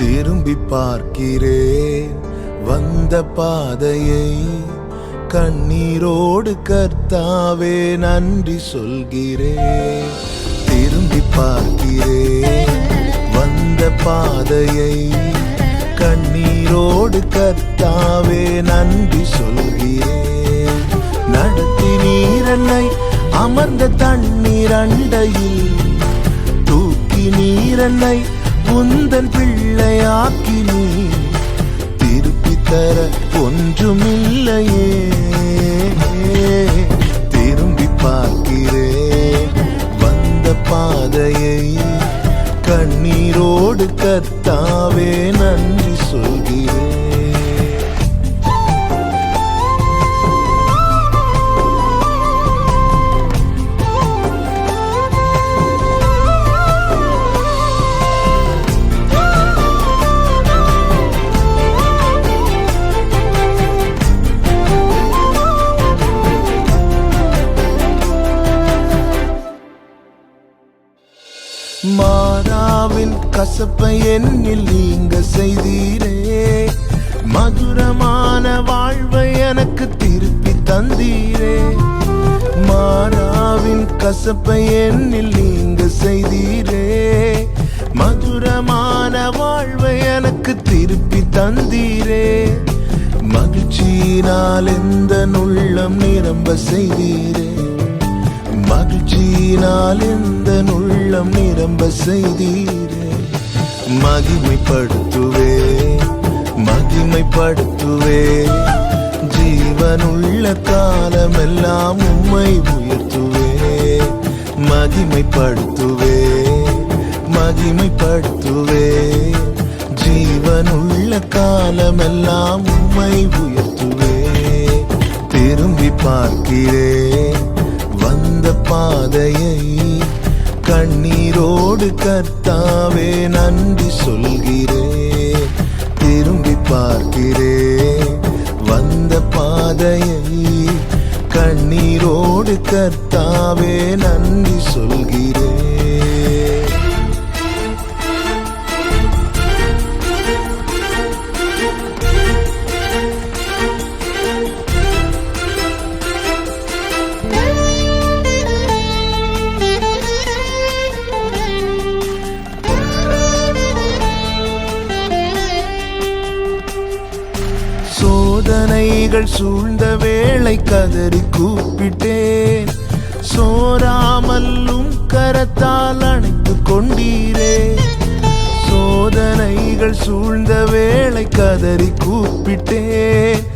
திரும்பி பார்க்கிறேன். வந்த பாதையை கண்ணீரோடு கர்த்தாவே நன்றி சொல்கிறேன். திரும்பி பார்க்கிறேன். வந்த பாதையை கண்ணீரோடு கர்த்தாவே நன்றி சொல்கிறேன். நடத்தி நீரன்னை அமர்ந்த தண்ணீர் அண்டையில் தூக்கி நீரன்னை உந்தன் பிள்ளையாக்கி நீ திருப்பி தர ஒன்றுமில்லையே. திரும்பி பார்க்கிறேன் வந்த பாதையை கண்ணீரோடு கத்தாவே மாறாவின் கசப்பை என்னில் நீங்க செய்தீரே. மதுரமான வாழ்வை எனக்கு திருப்பி தந்தீரே. மாறாவின் கசப்பை என்னில் நீங்க செய்தீரே. மதுரமான வாழ்வை எனக்கு திருப்பி தந்தீரே. மகிழ்ச்சியினால் எந்த உள்ளம் நிரம்ப செய்தீரே. மகிழ்ச்சியினால் எந்த உள்ளம் நிரம்ப செய்தீரே. மகிமைப்படுத்துவே மகிமைப்படுத்துவே. ஜீவனுள்ள காலமெல்லாம் உம்மை உயர்த்துவே. மகிமைப்படுத்துவே மகிமைப்படுத்துவே. ஜீவனுள்ள காலமெல்லாம் உம்மை உயர்த்துவே. திரும்பி பார்க்கிறேன். பாதையை கண்ணீரோடு கர்த்தாவே நன்றி சொல்கிறேன் திரும்பி பார்க்கிறேன் வந்த பாதையை கண்ணீரோடு கர்த்தாவே நன்றி சோதனைகள் சூழ்ந்த வேளை கதறி கூப்பிட்டேன். சோராமல்லும் கரத்தால் அணைத்து கொண்டீரே. சோதனைகள் சூழ்ந்த வேளை கதறி கூப்பிட்டேன்.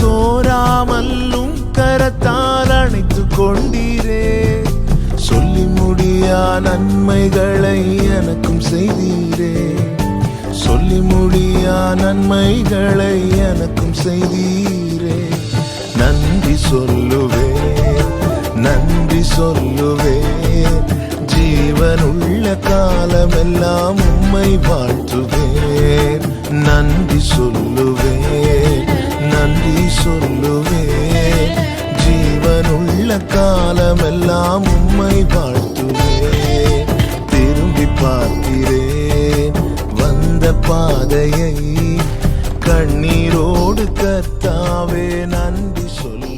சோராமல்லும் கரத்தால் அணைத்து கொண்டீரே. சொல்லி முடியா நன்மைகளை எனக்கும் செய்தீரே. நன்மைகளை எனக்கும் செய்தீரே. நன்றி சொல்லுவே நன்றி சொல்லுவே. ஜீவனுள்ள காலமெல்லாம் உம்மை வாழ்த்துவேன் நன்றி சொல்லுவேன் நன்றி சொல்லுவேன் ஜீவனுள்ள காலமெல்லாம் பாதையை கண்ணீரோடு கர்த்தாவே நன்றி சொல்லு.